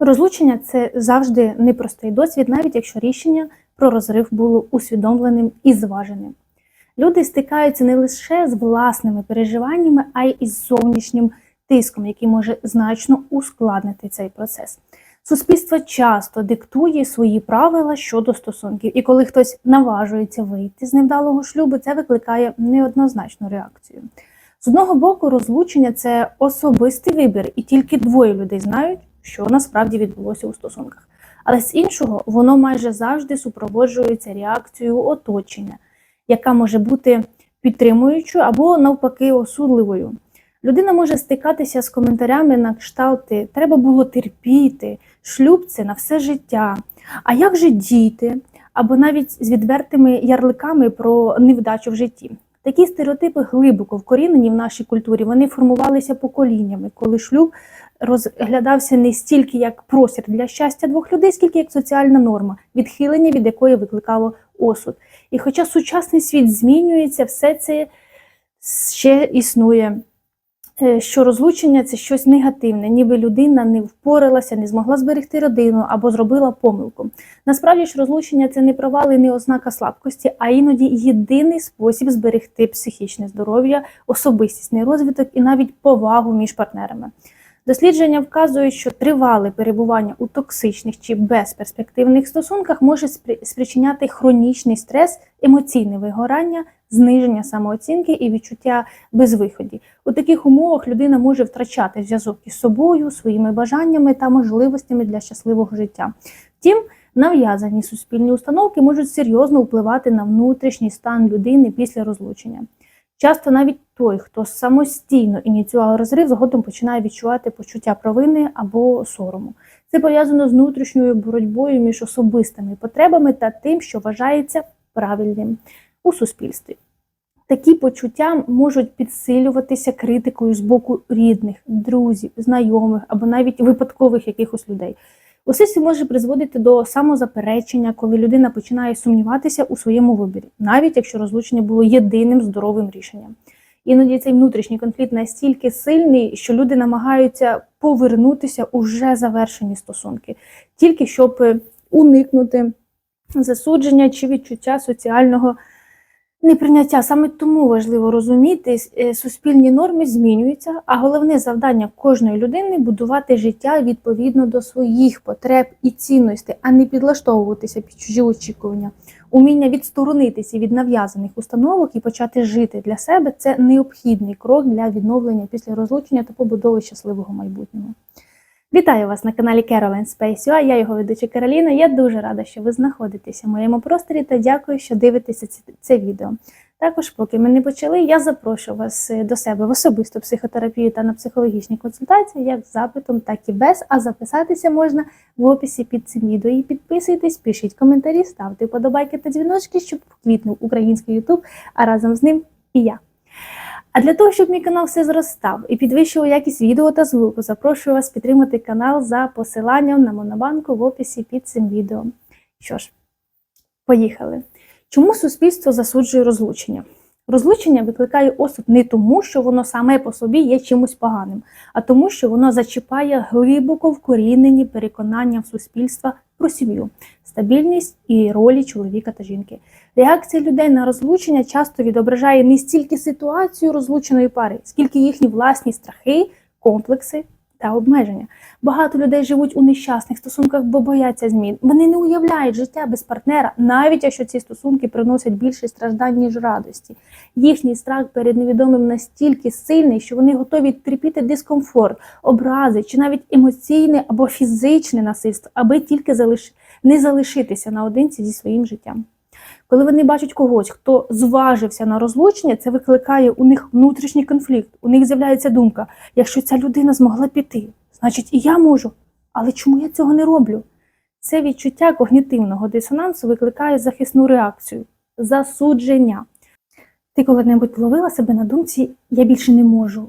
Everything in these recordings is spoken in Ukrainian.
Розлучення це завжди непростий досвід, навіть якщо рішення про розрив було усвідомленим і зваженим. Люди стикаються не лише з власними переживаннями, а й із зовнішнім тиском, який може значно ускладнити цей процес. Суспільство часто диктує свої правила щодо стосунків, і коли хтось наважується вийти з невдалого шлюбу, це викликає неоднозначну реакцію. З одного боку, розлучення це особистий вибір, і тільки двоє людей знають, що насправді відбулося у стосунках. Але з іншого, воно майже завжди супроводжується реакцією оточення, яка може бути підтримуючою або навпаки осудливою. Людина може стикатися з коментарями на кшталти треба було терпіти, шлюб це на все життя. А як же діти? Або навіть з відвертими ярликами про невдачу в житті. Такі стереотипи глибоко вкорінені в нашій культурі. Вони формувалися поколіннями, коли шлюб розглядався не стільки як простір для щастя двох людей, скільки як соціальна норма, відхилення від якої викликало осуд. І хоча сучасний світ змінюється, все це ще існує. Е, Що розлучення це щось негативне, ніби людина не впоралася, не змогла зберегти родину або зробила помилку. Насправді ж розлучення це не провал і не ознака слабкості, а іноді єдиний спосіб зберегти психічне здоров'я, особистісний розвиток і навіть повагу між партнерами. Дослідження вказують, що тривале перебування у токсичних чи безперспективних стосунках може спричиняти хронічний стрес, емоційне вигорання, зниження самооцінки і відчуття безвиході. У таких умовах людина може втрачати зв'язок із собою, своїми бажаннями та можливостями для щасливого життя. Втім, нав'язані суспільні установки можуть серйозно впливати на внутрішній стан людини після розлучення. Часто навіть той, хто самостійно ініціював розрив, згодом починає відчувати почуття провини або сорому. Це пов'язано з внутрішньою боротьбою між особистими потребами та тим, що вважається правильним у суспільстві. Такі почуття можуть підсилюватися критикою з боку рідних, друзів, знайомих або навіть випадкових якихось людей. Усе це може призводити до самозаперечення, коли людина починає сумніватися у своєму виборі, навіть якщо розлучення було єдиним здоровим рішенням. Іноді цей внутрішній конфлікт настільки сильний, що люди намагаються повернутися у вже завершені стосунки, тільки щоб е, уникнути засудження чи відчуття соціального неприйняття. Саме тому важливо розуміти, е, суспільні норми змінюються, а головне завдання кожної людини будувати життя відповідно до своїх потреб і цінностей, а не підлаштовуватися під чужі очікування. Уміння відсторонитися від нав'язаних установок і почати жити для себе це необхідний крок для відновлення після розлучення та побудови щасливого майбутнього. Вітаю вас на каналі Caroline Space UA, Я його ведуча Кароліна. Я дуже рада, що ви знаходитеся в моєму просторі та дякую, що дивитеся це, відео. Також, поки ми не почали, я запрошую вас е, до себе в особисту психотерапію та на психологічні консультації, як з запитом, так і без. А записатися можна в описі під цим відео. І підписуйтесь, пишіть коментарі, ставте вподобайки та дзвіночки, щоб квітнув український Ютуб, а разом з ним і я. А для того, щоб мій канал все зростав і підвищував якість відео та звуку, запрошую вас підтримати канал за посиланням на Монобанку в описі під цим відео. Що ж, поїхали. Чому суспільство засуджує розлучення? Розлучення викликає осуд не тому, що воно саме по собі є чимось поганим, а тому, що воно зачіпає глибоко вкорінені переконання в суспільства про сім'ю, стабільність і ролі чоловіка та жінки. Реакція людей на розлучення часто відображає не стільки ситуацію розлученої пари, скільки їхні власні страхи, комплекси та обмеження. Багато людей живуть у нещасних стосунках, бо бояться змін. Вони не уявляють життя без партнера, навіть якщо ці стосунки приносять більше страждань, ніж радості. Їхній страх перед невідомим настільки сильний, що вони готові терпіти дискомфорт, образи чи навіть емоційне або фізичне насильство, аби тільки залиш... не залишитися наодинці зі своїм життям. Коли вони бачать когось, хто зважився на розлучення, це викликає у них внутрішній конфлікт. У них з'являється думка: якщо ця людина змогла піти, значить і я можу. Але чому я цього не роблю? Це відчуття когнітивного дисонансу викликає захисну реакцію засудження. Ти коли-небудь ловила себе на думці Я більше не можу,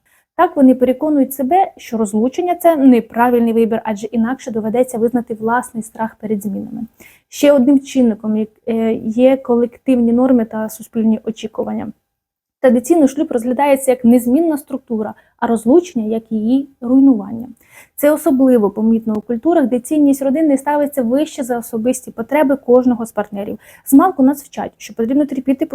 Так вони переконують себе, що розлучення це неправильний вибір, адже інакше доведеться визнати власний страх перед змінами. Ще одним чинником е, є колективні норми та суспільні очікування. Традиційно шлюб розглядається як незмінна структура, а розлучення як її руйнування. Це особливо помітно у культурах, де цінність родини ставиться вище за особисті потреби кожного з партнерів. Змалку нас вчать, що потрібно терпіти,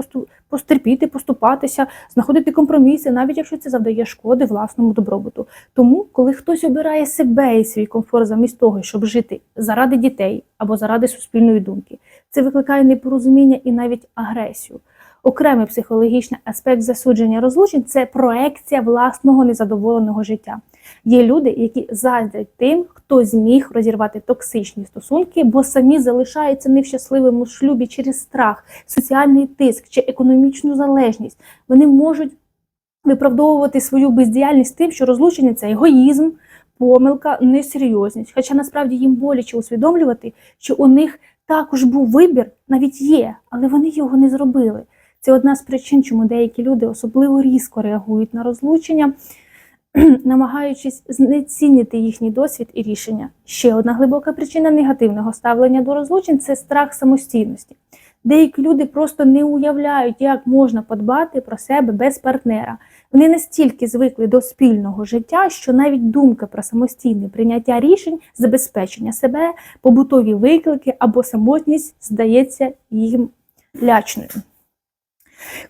постерпіти, поступатися, знаходити компроміси, навіть якщо це завдає шкоди власному добробуту. Тому, коли хтось обирає себе і свій комфорт замість того, щоб жити заради дітей або заради суспільної думки, це викликає непорозуміння і навіть агресію. Окремий психологічний аспект засудження розлучень це проекція власного незадоволеного життя. Є люди, які заздрять тим, хто зміг розірвати токсичні стосунки, бо самі залишаються не в щасливому шлюбі через страх, соціальний тиск чи економічну залежність. Вони можуть виправдовувати свою бездіяльність тим, що розлучення це егоїзм, помилка, несерйозність. Хоча насправді їм боляче усвідомлювати, що у них також був вибір, навіть є, але вони його не зробили. Це одна з причин, чому деякі люди особливо різко реагують на розлучення, намагаючись знецінити їхній досвід і рішення. Ще одна глибока причина негативного ставлення до розлучень це страх самостійності. Деякі люди просто не уявляють, як можна подбати про себе без партнера. Вони настільки звикли до спільного життя, що навіть думка про самостійне прийняття рішень, забезпечення себе, побутові виклики або самотність здається їм лячною.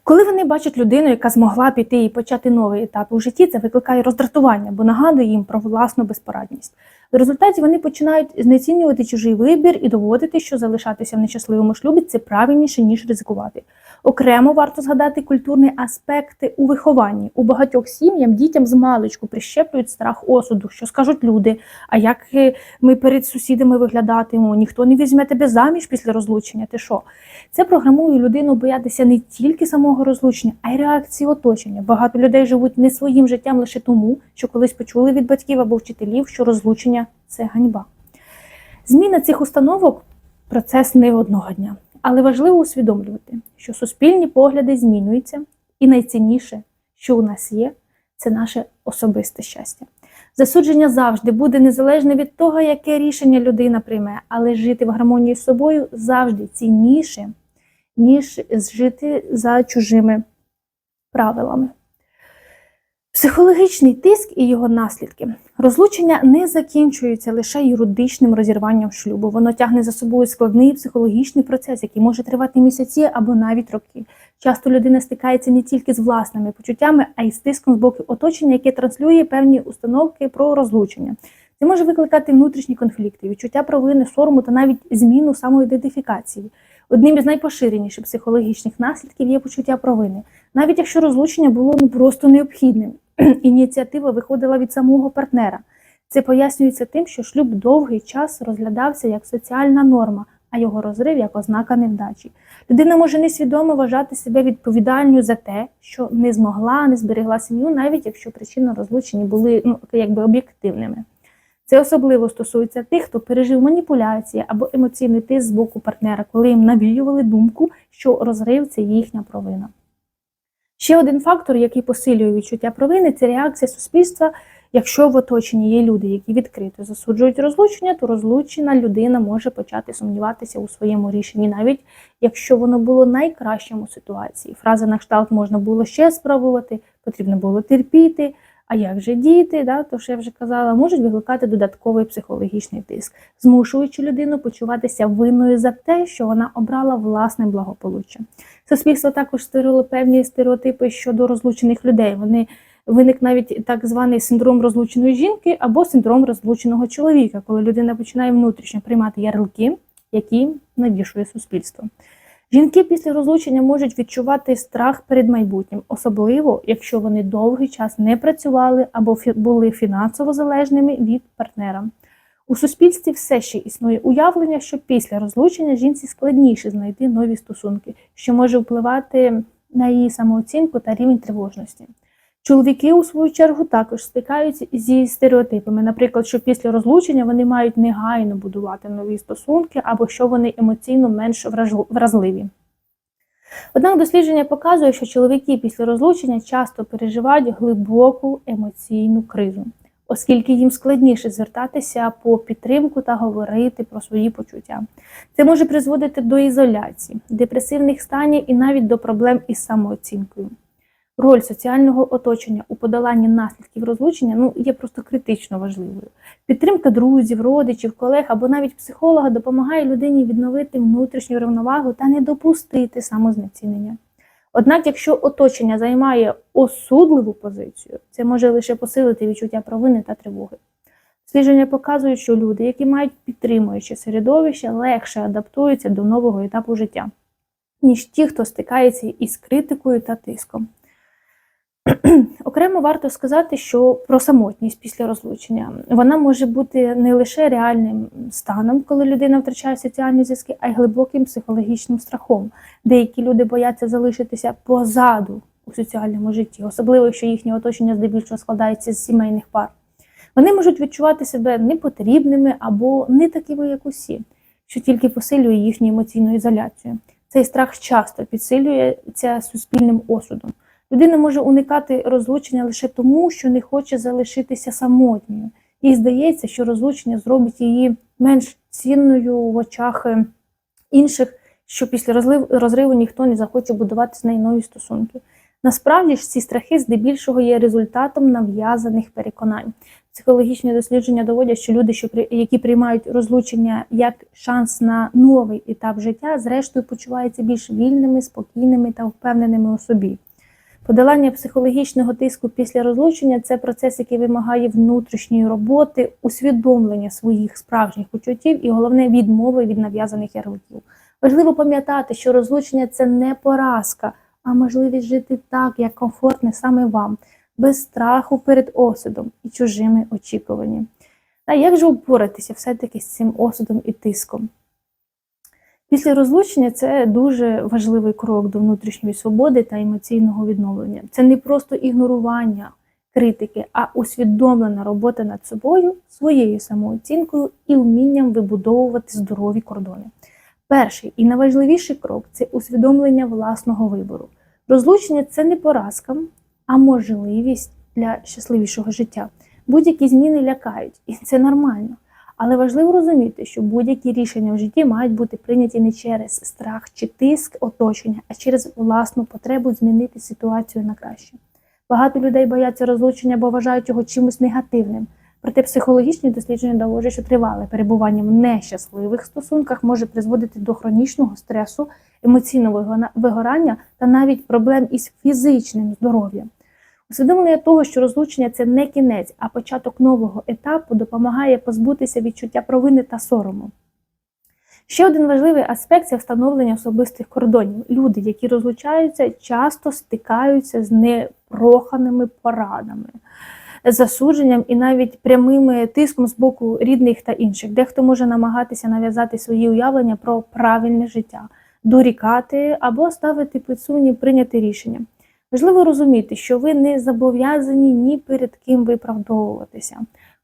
Коли вони бачать людину, яка змогла піти і почати новий етап у житті, це викликає роздратування, бо нагадує їм про власну безпорадність. В результаті вони починають знецінювати чужий вибір і доводити, що залишатися в нещасливому шлюбі це правильніше, ніж ризикувати. Окремо варто згадати культурні аспекти у вихованні. У багатьох сім'ям дітям з маличку прищеплюють страх осуду, що скажуть люди. А як е, ми перед сусідами виглядатимемо? Ніхто не візьме тебе заміж після розлучення. Ти що? Це програмує людину боятися не тільки самого розлучення, а й реакції оточення. Багато людей живуть не своїм життям лише тому, що колись почули від батьків або вчителів, що розлучення це ганьба. Зміна цих установок процес не одного дня, але важливо усвідомлювати, що суспільні погляди змінюються, і найцінніше, що у нас є, це наше особисте щастя. Засудження завжди буде незалежне від того, яке рішення людина прийме, але жити в гармонії з собою завжди цінніше, ніж жити за чужими правилами. Психологічний тиск і його наслідки. Розлучення не закінчується лише юридичним розірванням шлюбу. Воно тягне за собою складний психологічний процес, який може тривати місяці або навіть роки. Часто людина стикається не тільки з власними почуттями, а й з тиском з боку оточення, яке транслює певні установки про розлучення. Це може викликати внутрішні конфлікти, відчуття провини, сорому та навіть зміну самоідентифікації. Одним із найпоширеніших психологічних наслідків є почуття провини. Навіть якщо розлучення було ну, просто необхідним, ініціатива виходила від самого партнера. Це пояснюється тим, що шлюб довгий час розглядався як соціальна норма, а його розрив як ознака невдачі. Людина може несвідомо вважати себе відповідальною за те, що не змогла, не зберегла сім'ю, навіть якщо причини розлучені були ну, якби об'єктивними. Це особливо стосується тих, хто пережив маніпуляції або емоційний тиск з боку партнера, коли їм навіювали думку, що розрив це їхня провина. Ще один фактор, який посилює відчуття провини, це реакція суспільства. Якщо в оточенні є люди, які відкрито засуджують розлучення, то розлучена людина може почати сумніватися у своєму рішенні, навіть якщо воно було найкращим у ситуації. Фраза на кшталт можна було ще спробувати, потрібно було терпіти. А як же діти, да, то що я вже казала, можуть викликати додатковий психологічний тиск, змушуючи людину почуватися винною за те, що вона обрала власне благополуччя. Суспільство також створило певні стереотипи щодо розлучених людей. Вони виник навіть так званий синдром розлученої жінки або синдром розлученого чоловіка, коли людина починає внутрішньо приймати ярлики, які навішує суспільство. Жінки після розлучення можуть відчувати страх перед майбутнім, особливо якщо вони довгий час не працювали або були фінансово залежними від партнера. У суспільстві все ще існує уявлення, що після розлучення жінці складніше знайти нові стосунки, що може впливати на її самооцінку та рівень тривожності. Чоловіки, у свою чергу, також стикаються зі стереотипами, наприклад, що після розлучення вони мають негайно будувати нові стосунки або що вони емоційно менш вразливі. Однак дослідження показує, що чоловіки після розлучення часто переживають глибоку емоційну кризу, оскільки їм складніше звертатися по підтримку та говорити про свої почуття. Це може призводити до ізоляції, депресивних станів і навіть до проблем із самооцінкою. Роль соціального оточення у подоланні наслідків розлучення ну, є просто критично важливою. Підтримка друзів, родичів, колег або навіть психолога допомагає людині відновити внутрішню рівновагу та не допустити самознецінення. Однак, якщо оточення займає осудливу позицію, це може лише посилити відчуття провини та тривоги. Дослідження показують, що люди, які мають підтримуюче середовище, легше адаптуються до нового етапу життя, ніж ті, хто стикається із критикою та тиском. Окремо варто сказати, що про самотність після розлучення вона може бути не лише реальним станом, коли людина втрачає соціальні зв'язки, а й глибоким психологічним страхом. Деякі люди бояться залишитися позаду у соціальному житті, особливо якщо їхнє оточення здебільшого складається з сімейних пар. Вони можуть відчувати себе непотрібними або не такими, як усі, що тільки посилює їхню емоційну ізоляцію. Цей страх часто підсилюється суспільним осудом. Людина може уникати розлучення лише тому, що не хоче залишитися самотньою. Їй здається, що розлучення зробить її менш цінною в очах е, інших, що після розриву ніхто не захоче будувати з нею нові стосунки. Насправді ж ці страхи здебільшого є результатом нав'язаних переконань. Психологічні дослідження доводять, що люди, що які приймають розлучення як шанс на новий етап життя, зрештою почуваються більш вільними, спокійними та впевненими у собі. Подолання психологічного тиску після розлучення це процес, який вимагає внутрішньої роботи, усвідомлення своїх справжніх почуттів і головне відмови від нав'язаних ярликів. Важливо пам'ятати, що розлучення це не поразка, а можливість жити так, як комфортне саме вам, без страху перед осудом і чужими очікуваннями. А як же впоратися все-таки з цим осудом і тиском? Після розлучення це дуже важливий крок до внутрішньої свободи та емоційного відновлення. Це не просто ігнорування критики, а усвідомлена робота над собою, своєю самооцінкою і вмінням вибудовувати здорові кордони. Перший і найважливіший крок це усвідомлення власного вибору. Розлучення це не поразка, а можливість для щасливішого життя. Будь-які зміни лякають, і це нормально. Але важливо розуміти, що будь-які рішення в житті мають бути прийняті не через страх чи тиск оточення, а через власну потребу змінити ситуацію на краще. Багато людей бояться розлучення, бо вважають його чимось негативним. Проте психологічні дослідження доводять, що тривале перебування в нещасливих стосунках може призводити до хронічного стресу, емоційного вигорання та навіть проблем із фізичним здоров'ям. Усвідомлення того, що розлучення це не кінець, а початок нового етапу допомагає позбутися відчуття провини та сорому. Ще один важливий аспект це встановлення особистих кордонів. Люди, які розлучаються, часто стикаються з непроханими порадами. засудженням і навіть прямим тиском з боку рідних та інших. Дехто може намагатися нав'язати свої уявлення про правильне життя, дорікати або ставити під сумнів прийняти рішення. Важливо розуміти, що ви не зобов'язані ні перед ким виправдовуватися.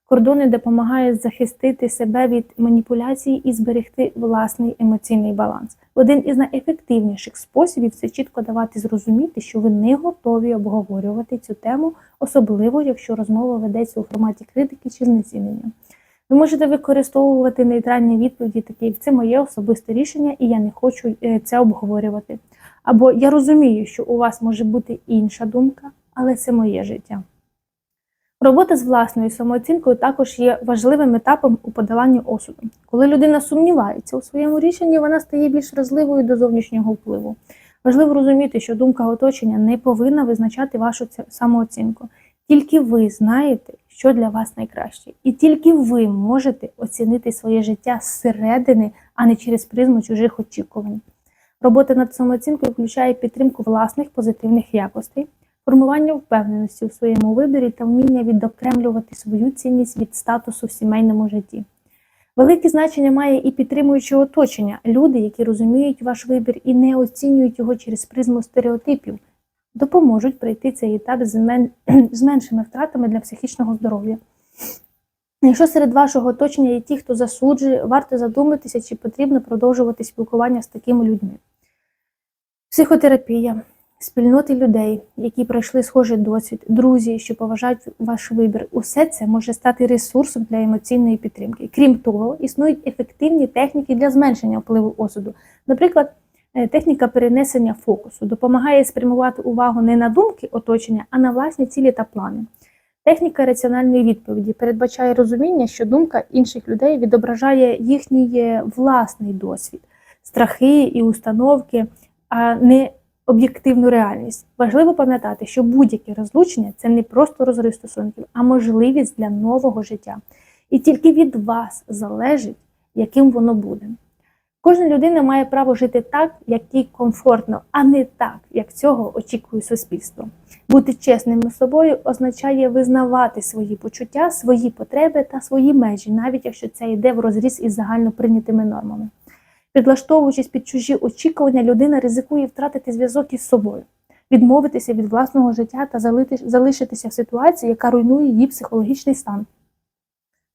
Кордони допомагають захистити себе від маніпуляцій і зберегти власний емоційний баланс. Один із найефективніших способів це чітко давати зрозуміти, що ви не готові обговорювати цю тему, особливо якщо розмова ведеться у форматі критики чи знецінення. Ви можете використовувати нейтральні відповіді, такі це моє особисте рішення, і я не хочу е, це обговорювати. Або я розумію, що у вас може бути інша думка, але це моє життя. Робота з власною самооцінкою також є важливим етапом у подоланні осуду. Коли людина сумнівається у своєму рішенні, вона стає більш вразливою до зовнішнього впливу. Важливо розуміти, що думка оточення не повинна визначати вашу самооцінку. Тільки ви знаєте, що для вас найкраще, і тільки ви можете оцінити своє життя зсередини, а не через призму чужих очікувань. Робота над самооцінкою включає підтримку власних позитивних якостей, формування впевненості у своєму виборі та вміння відокремлювати свою цінність від статусу в сімейному житті. Велике значення має і підтримуюче оточення, люди, які розуміють ваш вибір і не оцінюють його через призму стереотипів, допоможуть пройти цей етап з мен- з меншими втратами для психічного здоров'я. Якщо серед вашого оточення є ті, хто засуджує, варто задуматися, чи потрібно продовжувати спілкування з такими людьми. Психотерапія, спільноти людей, які пройшли схожий досвід, друзі, що поважають ваш вибір, усе це може стати ресурсом для емоційної підтримки. Крім того, існують ефективні техніки для зменшення впливу осуду. Наприклад, е, техніка перенесення фокусу допомагає спрямувати увагу не на думки оточення, а на власні цілі та плани. Техніка раціональної відповіді передбачає розуміння, що думка інших людей відображає їхній е, власний досвід, страхи і установки, не об'єктивну реальність. Важливо пам'ятати, що будь-яке розлучення це не просто розрив стосунків, а можливість для нового життя. І тільки від вас залежить, яким воно буде. Кожна людина має право жити так, як їй комфортно, а не так, як цього очікує суспільство. Бути чесним з собою означає визнавати свої почуття, свої потреби та свої межі, навіть якщо це йде в розріз із загально прийнятими нормами. Підлаштовуючись під чужі очікування, людина ризикує втратити зв'язок із собою, відмовитися від власного життя та залишитися в ситуації, яка руйнує її психологічний стан.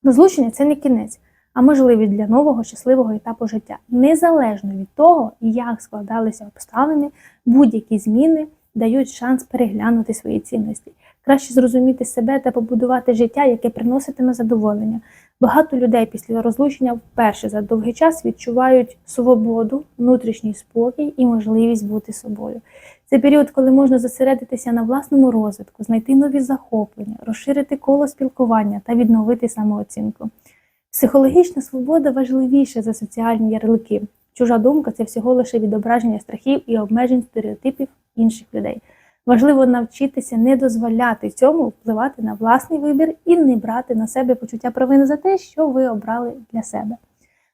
Розлучення це не кінець, а можливість для нового щасливого етапу життя. Незалежно від того, як складалися обставини, будь-які зміни дають шанс переглянути свої цінності, краще зрозуміти себе та побудувати життя, яке приноситиме задоволення. Багато людей після розлучення вперше за довгий час відчувають свободу, внутрішній спокій і можливість бути собою. Це період, коли можна зосередитися на власному розвитку, знайти нові захоплення, розширити коло спілкування та відновити самооцінку. Психологічна свобода важливіша за соціальні ярлики. Чужа думка це всього лише відображення страхів і обмежень стереотипів інших людей. Важливо навчитися не дозволяти цьому впливати на власний вибір і не брати на себе почуття провини за те, що ви обрали для себе.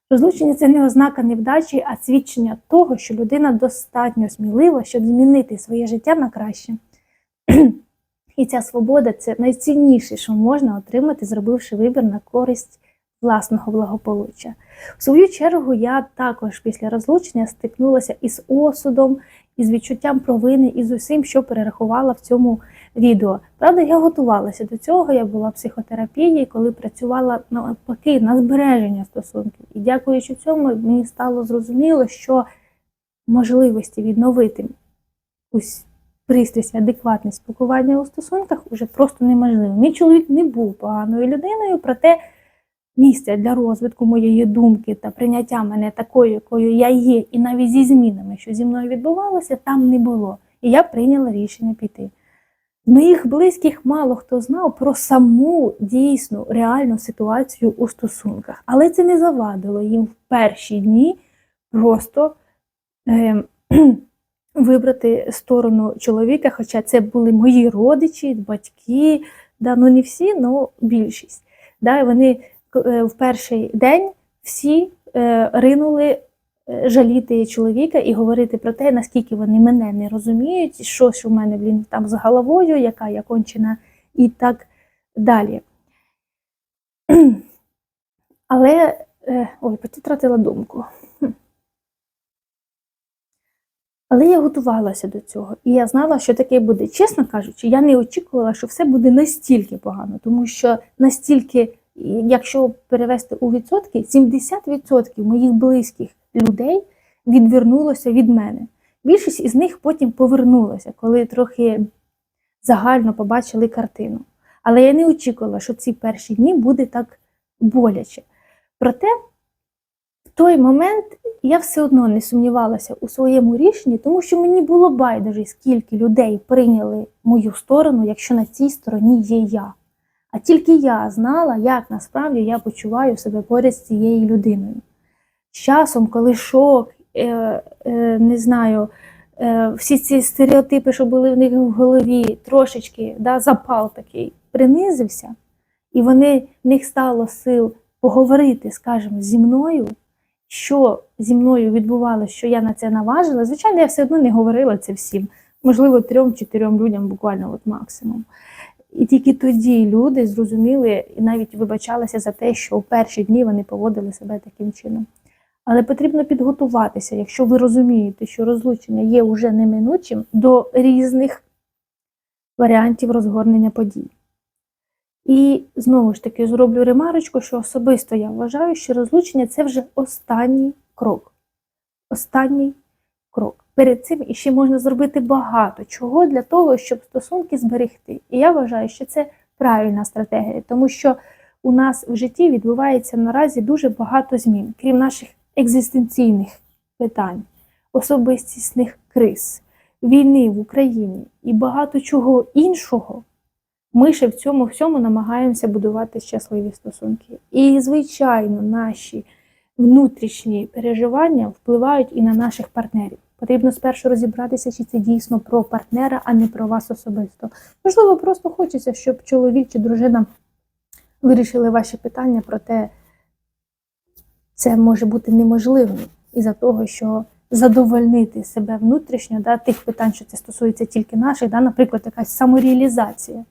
Розлучення це не ознака невдачі, а свідчення того, що людина достатньо смілива, щоб змінити своє життя на краще. І ця свобода це найцінніше, що можна отримати, зробивши вибір на користь власного благополуччя. В свою чергу, я також після розлучення стикнулася із осудом, із відчуттям провини і з усім, що перерахувала в цьому відео. Правда, я готувалася до цього, я була в психотерапії, коли працювала навпаки на збереження стосунків. І дякуючи цьому, мені стало зрозуміло, що можливості відновити якусь пристрасть, адекватне спілкування у стосунках уже просто неможливо. Мій чоловік не був поганою людиною, проте місця для розвитку моєї думки та прийняття мене такою, якою я є, і навіть зі змінами, що зі мною відбувалося, там не було. І я прийняла рішення піти. Моїх близьких мало хто знав про саму дійсну реальну ситуацію у стосунках, але це не завадило їм в перші дні просто е, вибрати сторону чоловіка, хоча це були мої родичі, батьки, да, ну не всі, але більшість. Да, вони в перший день всі е, ринули е, жаліти чоловіка і говорити про те, наскільки вони мене не розуміють, що ж у мене блін, там з головою, яка я кончена, і так Далі. Але. е, Ой, потратила думку. Але я готувалася до цього, і я знала, що таке буде. Чесно кажучи, я не очікувала, що все буде настільки погано, тому що настільки, якщо перевести у відсотки, 70% моїх близьких людей відвернулося від мене. Більшість із них потім повернулася, коли трохи загально побачили картину. Але я не очікувала, що ці перші дні буде так боляче. Проте в той момент я все одно не сумнівалася у своєму рішенні, тому що мені було байдуже, скільки людей прийняли мою сторону, якщо на цій стороні є я. А тільки я знала, як насправді я почуваю себе поряд з цією людиною. З часом, коли шок, е, е, не знаю, е, всі ці стереотипи, що були в них в голові, трошечки да, запал такий принизився, і вони, в них стало сил поговорити, скажімо, зі мною, що зі мною відбувалося, що я на це наважила. Звичайно, я все одно не говорила це всім, можливо, трьом-чотирьом людям буквально от максимум. І тільки тоді люди зрозуміли і навіть вибачалися за те, що у перші дні вони поводили себе таким чином. Але потрібно підготуватися, якщо ви розумієте, що розлучення є уже неминучим до різних варіантів розгорнення подій. І знову ж таки зроблю ремарочку, що особисто я вважаю, що розлучення це вже останній крок. Останній крок. Перед цим іще можна зробити багато чого для того, щоб стосунки зберегти. І я вважаю, що це правильна стратегія, тому що у нас в житті відбувається наразі дуже багато змін, крім наших екзистенційних питань, особистісних криз, війни в Україні і багато чого іншого. Ми ще в цьому всьому намагаємося будувати щасливі стосунки. І, звичайно, наші внутрішні переживання впливають і на наших партнерів. Потрібно спершу розібратися, чи це дійсно про партнера, а не про вас особисто. Можливо, просто хочеться, щоб чоловік чи дружина вирішили ваші питання, проте це може бути неможливим із-за того, що задовольнити себе внутрішньо, да, тих питань, що це стосується тільки наших, да, наприклад, якась самореалізація.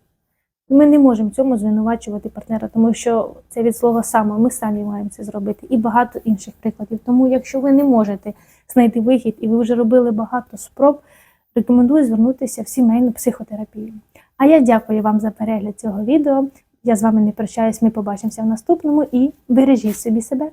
Ми не можемо цьому звинувачувати партнера, тому що це від слова саме, ми самі маємо це зробити, і багато інших прикладів. Тому, якщо ви не можете знайти вихід і ви вже робили багато спроб, рекомендую звернутися в сімейну психотерапію. А я дякую вам за перегляд цього відео. Я з вами не прощаюсь, ми побачимося в наступному і бережіть собі себе.